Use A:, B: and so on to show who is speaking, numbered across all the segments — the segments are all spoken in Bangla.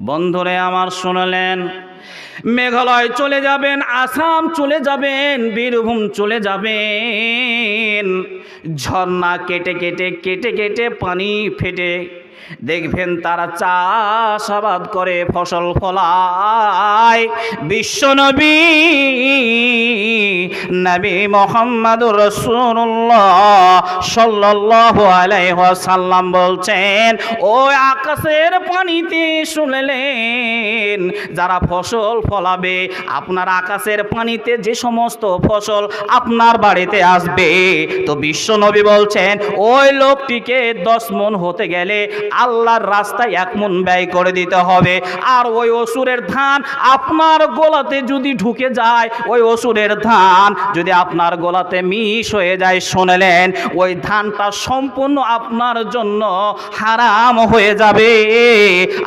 A: বন্ধুরে আমার শুনলেন, মেঘালয় চলে যাবেন, আসাম চলে যাবেন, বীরভূম চলে যাবেন। ঝর্ণা কেটে কেটে কেটে কেটে পানি ফেটে দেখবেন তারা চাষাবাদ করে ফসল ফলায়। বিশ্বনবী নবী মোহাম্মদ রসুল্লাহ সাল্লাল্লাহু আলাইহি বলছেন, ও আকাশের পানিতে শুনলেন, যারা ফসল ফলাবে, আপনার আকাশের পানিতে যে সমস্ত ফসল আপনার বাড়িতে আসবে। তো বিশ্বনবী বলছেন, ওই লোকটিকে দশ মন হতে গেলে আল্লাহর রাস্তায় এক মন ব্যয় করে দিতে হবে। আর ওই অসুরের ধান আপনার গোলাতে যদি ঢুকে যায়, ওই অসুরের ধান যদি আপনার গোলাতে মিশ হয়ে যায়, শুনলেন, ওই ধানটা সম্পূর্ণ আপনার জন্য হারাম হয়ে যাবে।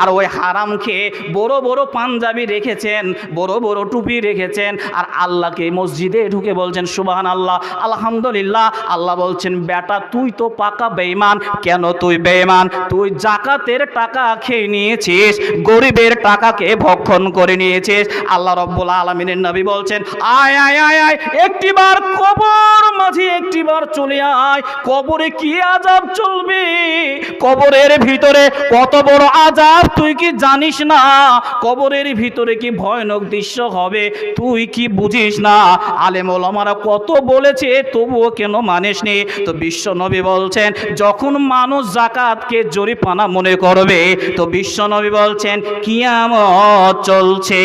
A: আর ওই হারাম খেয়ে বড় বড় পাঞ্জাবি রেখেছেন, বড় বড় টুপি রেখেছেন, আর আল্লাহকে মসজিদে ঢুকে বলছেন সুবাহান আল্লাহ আলহামদুলিল্লাহ। আল্লাহ বলছেন, বেটা, তুই তো পাকা বেঈমান, কেন তুই বেঈমান? তুই জাকাতের টাকা খেয়ে নিয়েছিস, গরিবের টাকাকে ভক্ষণ করে নিয়েছিস। আল্লাহ রব্বুল আলমিনের নবী বলছেন, আয় আয় আয় আয়, একটিবার কবর মাঝে একটিবার চলে আয়। কবরে কি আজাব চলবে? কবরের ভিতরে কত বড় আজাব তুই কি জানিস না? কবরের ভিতরে কি ভয়ানক দৃশ্য হবে? তুই কি বুঝিস না? আলেম ওলামারা কত বলেছে, তবুও কেন মানিস নি তো বিশ্ব নবী বলছেন, যখন মানুষ জাকাতকে জরিপানা মনে করবে। তো বিশ্ব নবী বলছেন, কিয়ামত চলছে।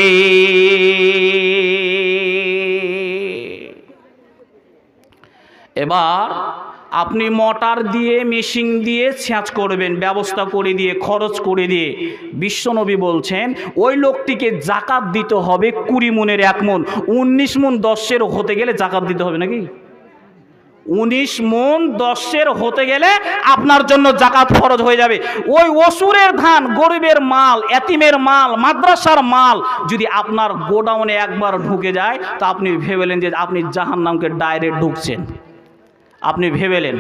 A: এবার আপনি মোটর দিয়ে, মেশিন দিয়ে ছ্যাঁচ করবেন, ব্যবস্থা করে দিয়ে, খরচ করে দিয়ে। বিশ্বনবী বলছেন, ওই লোকটিকে জাকাত দিতে হবে কুড়ি মনের এক মন, উনিশ মন দশের হতে গেলে জাকাত দিতে হবে নাকি? উনিশ মন দশের হতে গেলে আপনার জন্য জাকাত ফরজ হয়ে যাবে। ওই অসুরের ধান, গরিবের মাল, এতিমের মাল, মাদ্রাসার মাল যদি আপনার গোডাউনে একবার ঢুকে যায়, তো আপনি ভেবেলেন যে আপনি জাহান্নামকে ডাইরেক্ট ঢুকছেন। আপনি ভেবেলেন?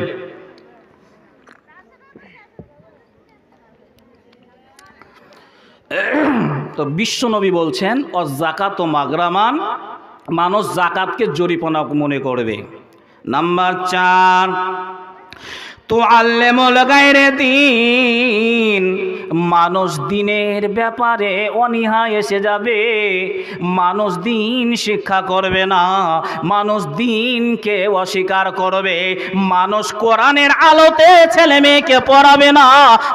A: তো বিশ্বনবী বলছেন ও জাকাত ও মাগরামান মানুষ জাকাতকে জরিপনা মনে করবে। নাম্বার চার তো আল্লেমল গাইরে দিন। মানুষ দিনের ব্যাপারে অনীহা এসে যাবে। মানুষ দিন শিক্ষা করবে না। মানুষ দিনকে অস্বীকার করবে। মানুষ কোরআনের আলোতে ছেলে মেয়েকে পড়াবে না।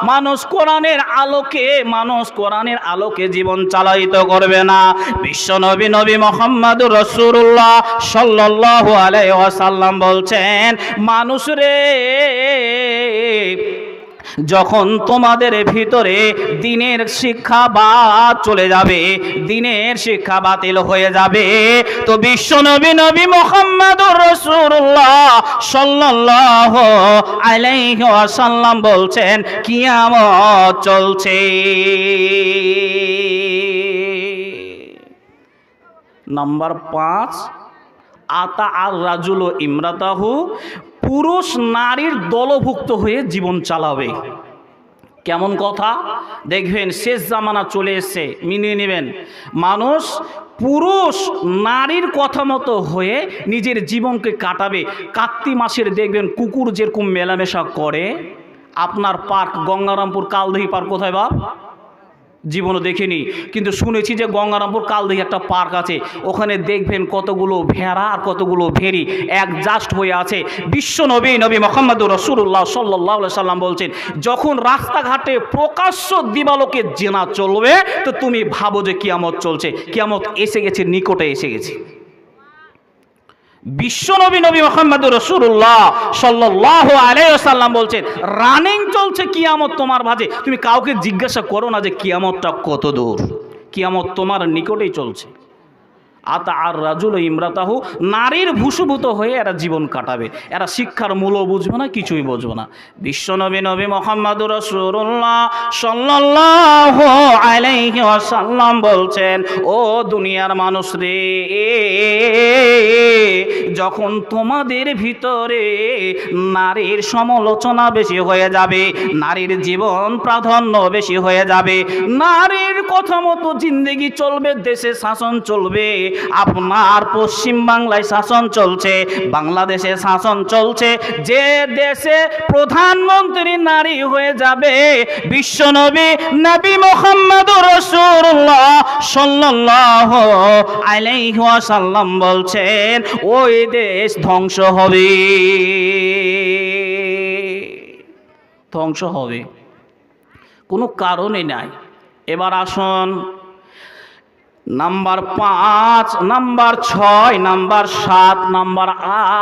A: মানুষ কোরআনের আলোকে, মানুষ কোরআনের আলোকে জীবন চালায়িত করবে না। বিশ্ব নবী নবী মোহাম্মদ রসুল্লাহ সাল্লাহ আলাই ওয়াসাল্লাম বলছেন, মানুষ রে যখন তোমাদের ভিতরে দিনের শিক্ষা বাদ চলে যাবে, দিনের শিক্ষা বাতিল হয়ে যাবে, তো বিশ্ব নবী নবী মোহাম্মদ রসুল্লাহ সাল্লাহ আলাইহি ওয়াসাল্লাম বলছেন, কিয়ামত চলছে। নাম্বার পাঁচ, আতা আর রাজুল ইমরাতাহু পুরুষ নারীর দলভুক্ত হয়ে জীবন চালাবে। কেমন কথা? দেখবেন শেষ জামানা চলে এসছে, মিলিয়ে নেবেন। মানুষ পুরুষ নারীর কথা মতো হয়ে নিজের জীবনকে কাটাবে। কার্তিক মাসের দেখবেন কুকুর যেরকম মেলামেশা করে। আপনার পার্ক গঙ্গারামপুর কালদহি পার্ক কোথায় বাপ? জীবনও দেখিনি। কিন্তু শুনেছি যে গঙ্গারামপুর কালদিঘি একটা পার্ক আছে। ওখানে দেখবেন কতগুলো ভেড়া আর কতগুলো ভেড়ি এক জাস্ট হয়ে আছে। বিশ্ব নবী নবী মোহাম্মদ রসুল্লাহ সাল্লাহ সাল্লাম বলছেন, যখন রাস্তাঘাটে প্রকাশ্য দিবালোকে জেনা চলবে, তো তুমি ভাবো যে কিয়ামত চলছে। কিয়ামত এসে গেছে, নিকটে এসে গেছে। বিশ্বনবী নবী মোহাম্মদ রসুল্লাহ সাল্লাহ আলাইসাল্লাম বলছেন রানিং চলছে কিয়ামত তোমার ভাজে তুমি কাউকে জিজ্ঞাসা করো না যে কিয়ামতটা কত দূর কিয়ামত তোমার নিকটেই চলছে। আতা আর রাজুল ইমরাতাহু, নারীর ভূষভূত হয়ে এরা জীবন কাটাবে। এরা শিক্ষার মূল্য বুঝবে না, কিছুই বুঝবে না। বিশ্বনবী নবী মোহাম্মদুর রসুল্লাহ সাল্লাহ আলাইহি বলছেন, ও দুনিয়ার মানুষ রে, যখন তোমাদের ভিতরে নারীর সমালোচনা বেশি হয়ে যাবে, নারীর জীবন প্রাধান্য বেশি হয়ে যাবে, নারীর কথা মতো জিন্দগি চলবে, দেশে শাসন চলবে আপনার পশ্চিম বাংলায় শাসন চলছে, বাংলাদেশে শাসন চলছে, যে দেশে প্রধানমন্ত্রী নারী হয়ে যাবে, বিশ্বনবী নবী মোহাম্মদ রসুল্লাহ ওয়াসাল্লাম বলছেন, ওই দেশ ধ্বংস হবে। ধ্বংস হবে। কোনো কারণই নাই। এবার আসুন নাম্বার পাঁচ, নাম্বার ছয়, নাম্বার সাত, নাম্বার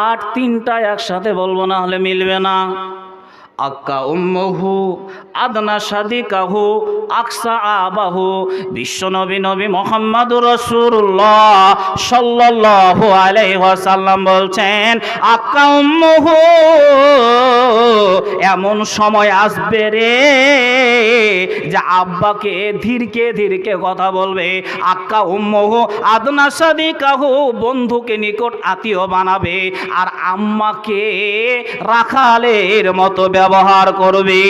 A: আট, তিনটা একসাথে বলব না হলে মিলবে না। আক্কা উম্মহু, আদনা সাদিকাহু, আকসা আবাহু, বিশ্বনবী নবী মোহাম্মদুর রসুল্লাহ সাল্লাল্লাহু আলাইহি ওয়াসাল্লাম বলছেন, আক্কা উম্মহু এমন সময় আসবে রে যে আব্বাকে ধীরকে ধীরকে কথা বলবে। আক্কা উম্মহু আদনা সাদিকাহু বন্ধুকে নিকট আত্মীয় বানাবে আর আম্মাকে রাখালের মতো ব্যবহার করবে।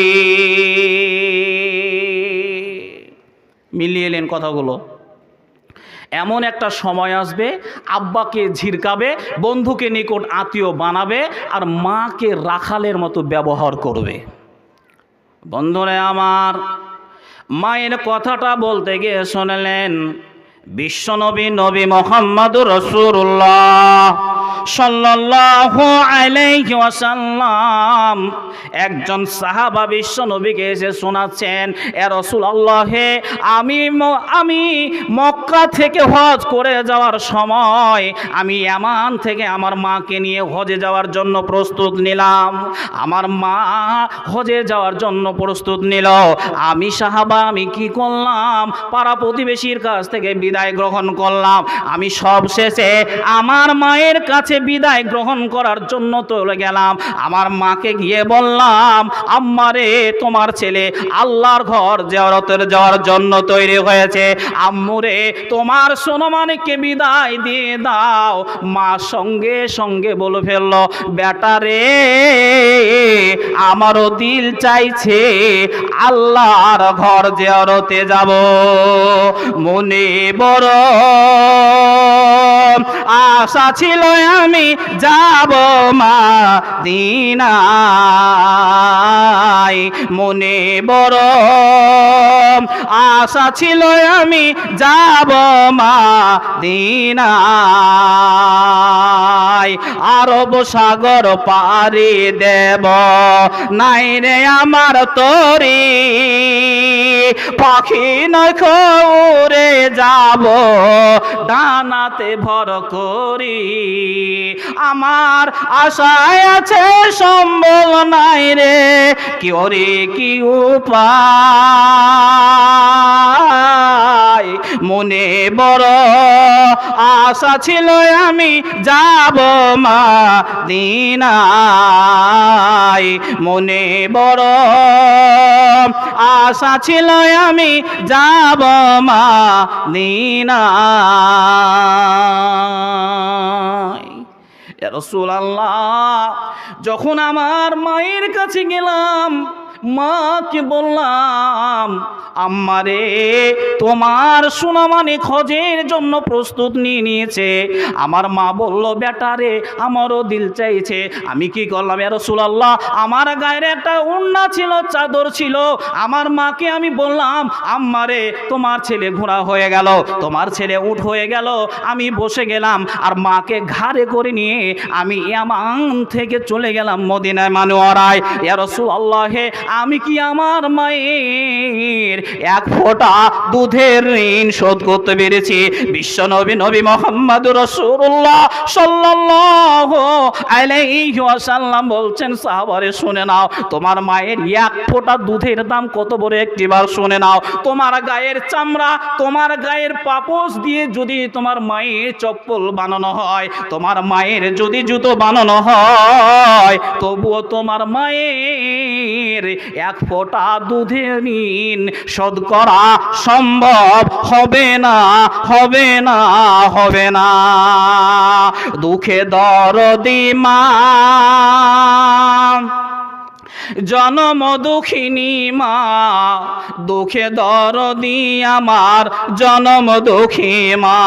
A: মিলিয়ে এলেন কথাগুলো। এমন একটা সময় আসবে, আব্বাকে ঝিরকাবে, বন্ধুকে নিকট আত্মীয় বানাবে আর মাকে রাখালের মতো ব্যবহার করবে। বন্ধুরে আমার, মায়ের কথাটা বলতে গিয়ে শুনলেন, বিশ্বনবী নবী মোহাম্মদ রসুল্লাহ সাল্লাল্লাহু আলাইহি ওয়াসাল্লাম একজন সাহাবা বিশ্ব নবীকে এসে শোনাচ্ছেন, এ রাসূলুল্লাহ হে আমি আমি মক্কা থেকে হজ করে যাওয়ার সময় আমি এমান থেকে আমার মাকে নিয়ে হজে যাওয়ার জন্য প্রস্তুত নিলাম। আমার মা হজে যাওয়ার জন্য প্রস্তুত নিল। আমি সাহাবা, আমি কি করলাম? পাড়া প্রতিবেশীর কাছ থেকে বিদায় গ্রহণ করলাম। আমি সব শেষে আমার মায়ের কাছে বিদায় গ্রহণ করার জন্য চলে গেলাম। আমার মাকে গিয়ে বললাম আম্মারে তোমার ছেলে আল্লাহর ঘর জিয়ারতের যাওয়ার জন্য তৈরি হয়েছে। আম্মুরে তোমার সোনমানিককে বিদায় দিয়ে দাও। মা সঙ্গে সঙ্গে বলে ফেলল, বেটা রে, আমারও দিল চাইছে আল্লাহর ঘর জিয়ারতে যাব। মনে বড় আশা ছিল আমি যাব মা দিনাই মনে বড় আশা ছিল আমি যাব মা দিনাই আরব সাগর পারি দেব। নাই রে আমার তরি। পাখি নখরে যাব। ডানাতে ভর করি। আমার আশায় আছে সম্বল নাই রে। কি ওরে কি উপায়? মনে বড় আশা ছিল আমি যাব মা দিনাই মনে বড় আশা ছিল আমি যাব মা দিনাই রসুল আল্লাহ যখন আমার মায়ের কাছে গেলাম মাকে বললাম, আম্মারে, তোমার সোনামানি খোঁজের জন্য প্রস্তুত নিয়ে নিয়েছে। আমার মা বলল বেটারে আমারও দিল চাইছে। আমি কি করলাম এ রসুলাল্লাহ, আমার গায়ের একটা উন্না ছিল, চাদর ছিল। আমার মাকে আমি বললাম, আম্মারে, তোমার ছেলে ঘোড়া হয়ে গেল, তোমার ছেলে উঠ হয়ে গেল। আমি বসে গেলাম, আর মাকে ঘাড়ে করে নিয়ে আমি ইয়ামান থেকে চলে গেলাম মদিনায় মানুয়ারায়। ইয়া রসুল আল্লাহে আমি কি আমার মায়ের? এক ফোঁটা দুধের ঋণ শোধ করতে পেরেছি। বিশ্ব নবী নবী মোহাম্মদ রসুল্লাহ ওয়াসাল্লাম বলছেন, সাহাবারে, শুনে নাও, তোমার মায়ের এক ফোঁটা দুধের দাম কত বড় একটিবার শুনে নাও। তোমার গায়ের চামড়া, তোমার গায়ের পাপোশ দিয়ে যদি তোমার মায়ের চপ্পল বানানো হয়, তোমার মায়ের যদি জুতো বানানো হয়, তবুও তোমার মায়ের এক ফোঁটা দুধে ঋণ শোধ করা সম্ভব হবে না হবে না হবে না। দুঃখে দরদি মা। জনম দুঃখিনী মা। দুঃখে দরদি আমার জনম দুঃখী মা।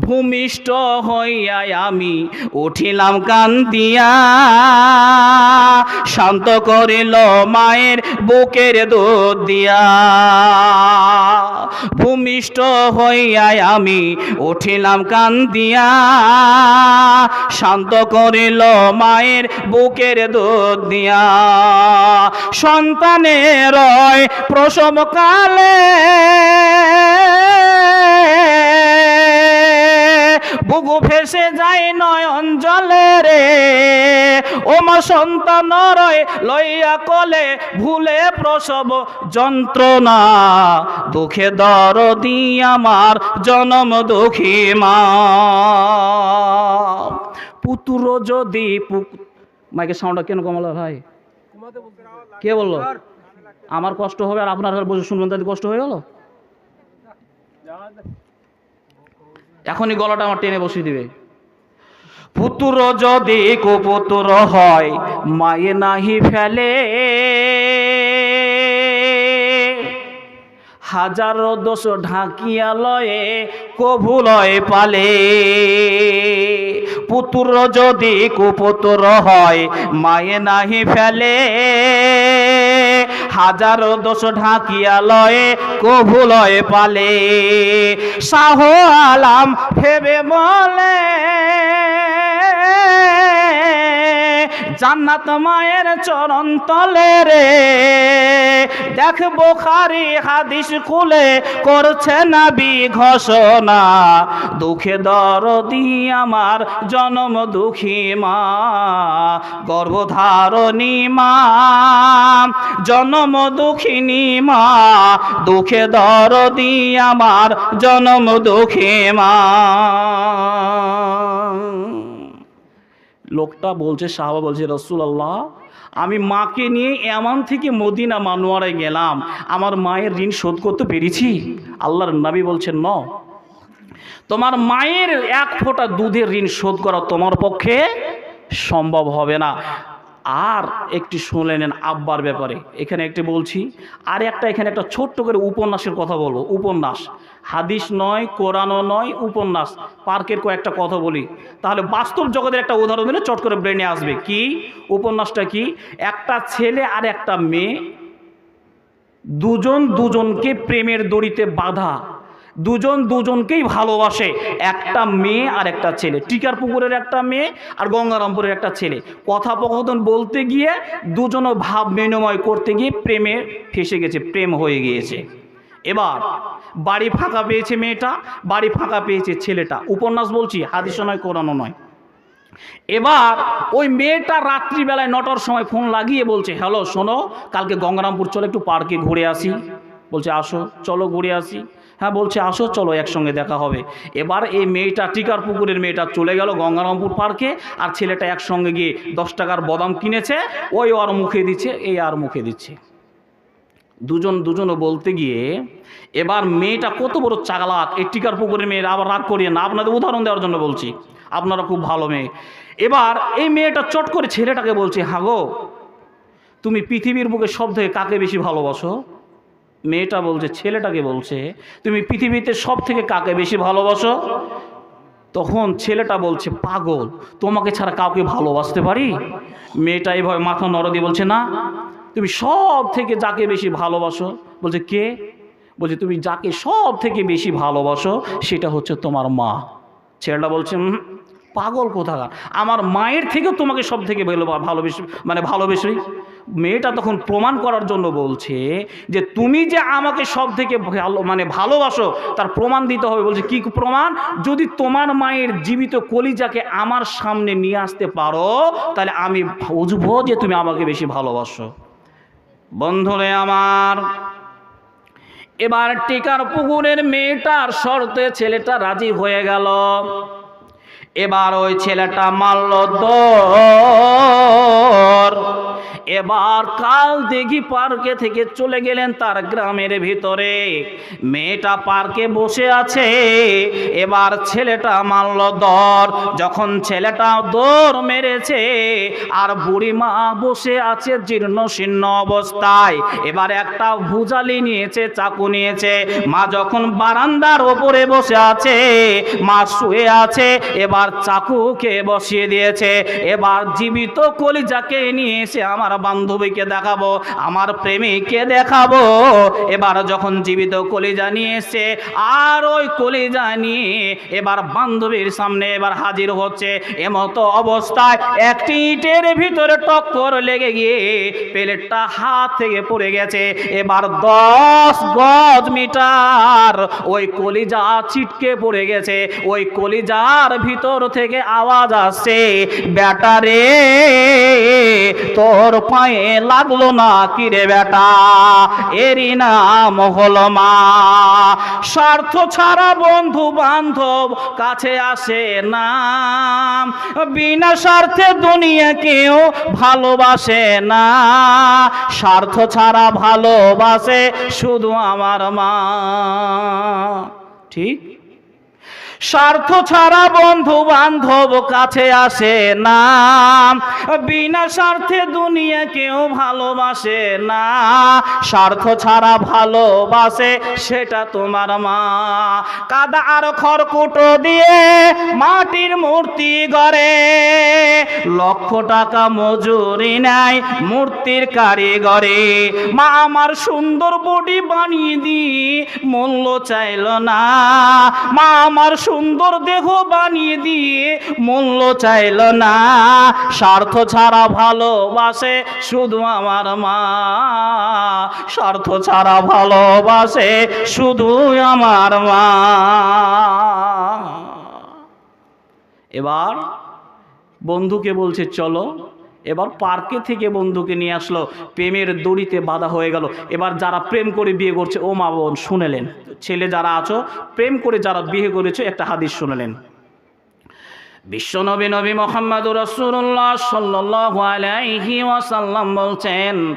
A: ভূমিষ্ঠ হইয়া আমি উঠিলাম কান্দিয়া। শান্ত করিল মায়ের বুকের দুধ দিয়া। ভূমিষ্ঠ হইয়া আমি উঠিলাম কান্দিয়া। শান্ত করিল মায়ের বুকের দুধ দিয়া। সন্তানের প্রসব বুগু ফেসে যায় নয়ন জলে রে। ও মা সন্তান রয় লইয়া কলে ভুলে প্রসব যন্ত্রণা। দুঃখে দরদি আমার জনম দুঃখী মা। পুতুর যদি মাইকের সাউন্ডটা কেন কমালো ভাই? কে বলল? আমার কষ্ট হবে আর আপনার বসে শুনবেন তাদের কষ্ট হয়ে গেল? এখনই গলাটা আমার টেনে বসিয়ে দিবে। পুতুর যদি কুপুতুর হয়, মায়ে নাহি ফেলে। হাজারো দোষ ঢাকিয়া লয়ে কভু লয় পালে। পুতুর যদি কুপুতুর হয়, মায়ে নাহি ফেলে। হাজারো দোষ ঢাকিয়া লয়ে কভু লয়ে পালে। শাহ আলাম ভেবে বলে জান্নাত মায়ের চরণ তলে রে। দেখ বোখারি হাদিস খুলে করছে নাবি ঘোষণা, দুঃখে দরদি আমার জনম দুঃখী মা, গর্ভধারণী মা, জনম দুঃখিনী মা, দুঃখে দরদি আমার জনম দুঃখী মা। লোকটা বলছে, সাহাবা বলছে রসুল আল্লাহ আমি মাকে নিয়ে এমন থেকে মদিনা মানুয়ারে গেলাম, আমার মায়ের ঋণ শোধ করতে পেরেছি? আল্লাহর নাবি বলছেন, ন। তোমার মায়ের এক ফোঁটা দুধের ঋণ শোধ করা তোমার পক্ষে সম্ভব হবে না। আর একটি শুনে নেন আব্বার ব্যাপারে। এখানে একটি বলছি, আর একটা এখানে একটা ছোট্ট করে উপন্যাসের কথা বলব, উপন্যাস। হাদিস নয়, কোরআনও নয়, উপন্যাস। পার্কের কয়েকটা কথা বলি। তাহলে বাস্তব জগতের একটা উদাহরণ দিলে চট করে ব্রেনে আসবে। কি? উপন্যাসটা কি? একটা ছেলে আর একটা মেয়ে, দুজন দুজনকে প্রেমের দড়িতে বাঁধা। দুজন দুজনকেই ভালোবাসে, একটা মেয়ে আর একটা ছেলে। টিকার পুকুরের একটা মেয়ে আর গঙ্গারামপুরের একটা ছেলে। কথোপকথন বলতে গিয়ে দুজনও ভাব বিনিময় করতে গিয়ে প্রেমে ফেসে গেছে, প্রেম হয়ে গিয়েছে। এবার, বাড়ি ফাঁকা পেয়েছে মেয়েটা, বাড়ি ফাঁকা পেয়েছে ছেলেটা। উপন্যাস বলছি হাদিস নয়, কোরআনও নয়। এবার ওই মেয়েটা রাত্রিবেলায় নটার সময় ফোন লাগিয়ে বলছে, হ্যালো, শোনো, কালকে গঙ্গারামপুর চলো একটু পার্কে ঘুরে আসি। বলছে, আসো, চলো ঘুরে আসি। হ্যাঁ বলছে, আসো, চলো, একসঙ্গে দেখা হবে। এবার এই মেয়েটা, টিকার পুকুরের মেয়েটা চলে গেল গঙ্গারামপুর পার্কে, আর ছেলেটা একসঙ্গে গিয়ে দশ টাকার বদাম কিনেছে, ওই আর মুখে দিচ্ছে, এই আর মুখে দিচ্ছে। দুজন, দুজনও বলতে গিয়ে, এবার মেয়েটা কত বড় চাগালাক এই টিকার পুকুরের মেয়েরা আবার রাগ করিয়ে না, আপনাদের উদাহরণ দেওয়ার জন্য বলছি, আপনারা খুব ভালো মেয়ে। এবার এই মেয়েটা চট করে ছেলেটাকে বলছে, হাগো, তুমি পৃথিবীর বুকে সব থেকে কাকে বেশি ভালোবাসো? মেয়েটা বলছে ছেলেটাকে বলছে তুমি পৃথিবীতে সব থেকে কাকে বেশি ভালোবাসো? তখন ছেলেটা বলছে পাগল তোমাকে ছাড়া কাউকে ভালোবাসতে পারি? মেয়েটা এভাবে মাথা নড় দিয়ে বলছে না তুমি সব থেকে যাকে বেশি ভালোবাসো? বলছে কে? বলছে তুমি যাকে সব থেকে বেশি ভালোবাসো সেটা হচ্ছে তোমার মা। ছেলেটা বলছে "উম, পাগল কোথাকার? আমার মায়ের থেকে তোমাকে সব থেকে ভালো ভালোবেসে মানে ভালোবেসে মেয়েটা তখন প্রমাণ করার জন্য বলছে যে তুমি যে আমাকে সব থেকে ভালো মানে ভালোবাসো, তার প্রমাণ দিতে হবে। বলছে, কি প্রমাণ? যদি তোমার মায়ের জীবিত কলিজাকে আমার সামনে নিয়ে আসতে পারো, তাহলে আমি বুঝব যে তুমি আমাকে বেশি ভালোবাসো। বন্ধুরে আমার, এবার টিকার পুকুরের মেয়েটার শর্তে ছেলেটা রাজি হয়ে গেল। এবার ওই ছেলেটা মারল দর। এবার কাল দেখি পার্কে থেকে চলে গেলেন তার গ্রামের ভিতরে। মেয়েটা পার্কে বসে আছে। এবার ছেলেটা মারল দর। যখন ছেলেটা দৌড় মেরেছে, আর বুড়ি মা বসে আছে জীর্ণ শীর্ণ অবস্থায়। এবার একটা ভুজালি নিয়েছে, চাকু নিয়েছে। মা যখন বারান্দার ওপরে বসে আছে, মা শুয়ে আছে। এবার চাকুকে বসিয়ে দিয়েছে। এবার জীবিত কলিজাকে নিয়ে এসে আমার বান্ধবীকে দেখাবো, আমার প্রেমিককে দেখাবো। এবার যখন জীবিত কলিজা নিয়ে এসে আর ওই কলিজা নিয়ে এবার বান্ধবীর সামনে এবার হাজির হচ্ছে। এমতো অবস্থায় একটি ইটের ভিতরে টক্কর লেগে গিয়ে প্লেটটা হাত থেকে পড়ে গেছে। এবার দশ গজ মিটার ওই কলিজা ছিটকে পড়ে গেছে। ওই কলিজার ভিতর থেকে আওয়াজ আসছে ব্যাটারে তোর পায়ে লাগল না কিরে বেটা? এরই নাম হলো মা। স্বার্থ ছাড়া বন্ধু বান্ধব কাছে আসে না। বিনা স্বার্থে দুনিয়া কেউ ভালোবাসে না। স্বার্থ ছাড়া ভালোবাসে শুধু আমার মা। ঠিক? স্বার্থ ছাড়া বন্ধু বান্ধব কাছে আসে না। বিনা স্বার্থে দুনিয়া কেউ ভালোবাসে না। স্বার্থ ছাড়া ভালোবাসে সেটা তোমার মা। কাদা আর খড়কুটো দিয়ে মাটির মূর্তি গড়ে। লক্ষ টাকা মজুরি নেয় মূর্তির কারিগরে। মা আমার সুন্দর বডি বানিয়ে দিয়ে মূল্য চাইল না। মা আমার সুন্দর দেহ বানিয়ে দিয়ে মূল্য চাইল না। স্বার্থ ছাড়া ভালোবাসে শুধু আমার মা। স্বার্থ ছাড়া ভালোবাসে শুধু আমার মা। এবার বন্ধুকে বলছে, চলো এবার পার্কে থেকে বন্ধুকে নিয়ে আসলো। প্রেমের দড়িতে বাধা হয়ে গেল। এবার যারা প্রেম করে বিয়ে করছে, ও মা বোন শুনেলেন। ছেলে যারা আছো, প্রেম করে যারা বিয়ে করেছে, একটা হাদিস শুনেলেন। বিশ্বনবী নবী মোহাম্মদ রসুল্লাহ সাল্লাহ আলাইহি ওয়াসাল্লাম বলছেন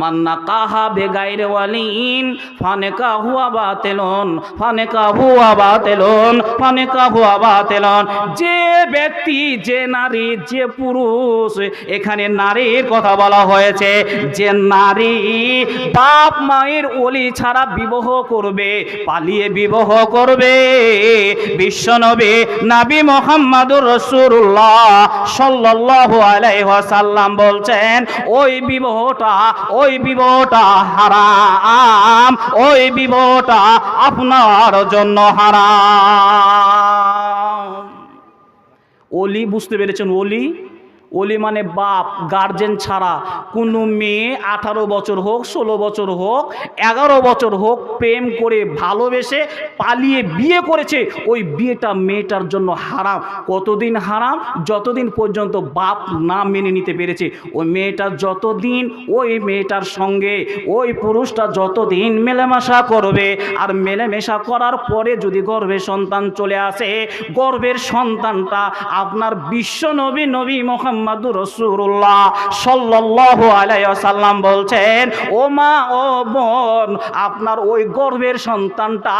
A: মান্না কাহা বেগাইর ওয়ালিন ফানে কাহুয়া বাতেলন ফানে কাহুয়া বাতেলন ফানে কাহুয়া বাতেলন। যে ব্যক্তি, যে নারী, যে পুরুষ, এখানে নারীর কথা বলা হয়েছে, যে নারী বাপ মায়ের ওলি ছাড়া বিবাহ করবে, পালিয়ে বিবাহ করবে। বিশ্বনবী, নাবি মোহাম্মদুর রসুল্লাহ সাল্লাল্লাহু আলাইহি ওয়াসাল্লাম বলছেন, ওই বিবাহটা ওই বিবটা হারাম ওই বিবটা আপনার জন্য হারাম। ওলি বুঝতে পেরেছেন ওলি? ওলি মানে বাপ গার্জেন ছাড়া। কোনো মেয়ে আঠারো বছর হোক, ষোলো বছর হোক, এগারো বছর হোক, প্রেম করে ভালোবেসে পালিয়ে বিয়ে করেছে, ওই বিয়েটা মেয়েটার জন্য হারাম। কতদিন হারাম? যতদিন পর্যন্ত বাপ না মেনে নিতে পেরেছে, ওই মেয়েটা যতদিন, ওই মেয়েটার সঙ্গে, ওই পুরুষটা যতদিন মেলামেশা করবে, আর মেলামেশা করার পরে যদি গর্ভে সন্তান চলে আসে, গর্ভের সন্তানটা আপনার বিশ্ব নবী নবী মোহাম্মদুর রসুল্লাহ সাল্লাহ আলাইসাল্লাম বলছেন, ও মা, ও বোন, আপনার ওই গর্ভের সন্তানটা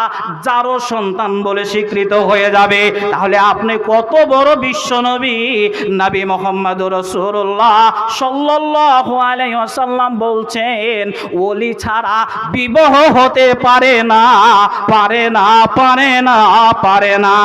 A: যারও সন্তান বলে স্বীকৃত হয়ে যাবে। তাহলে আপনি কত বড় বিশ্ব নবী। মোহাম্মদুর রসুল্লাহ সাল্লাহ আলাইসাল্লাম বলছেন, ওলি ছাড়া বিবাহ হতে পারে না পারে না পারে না পারে না।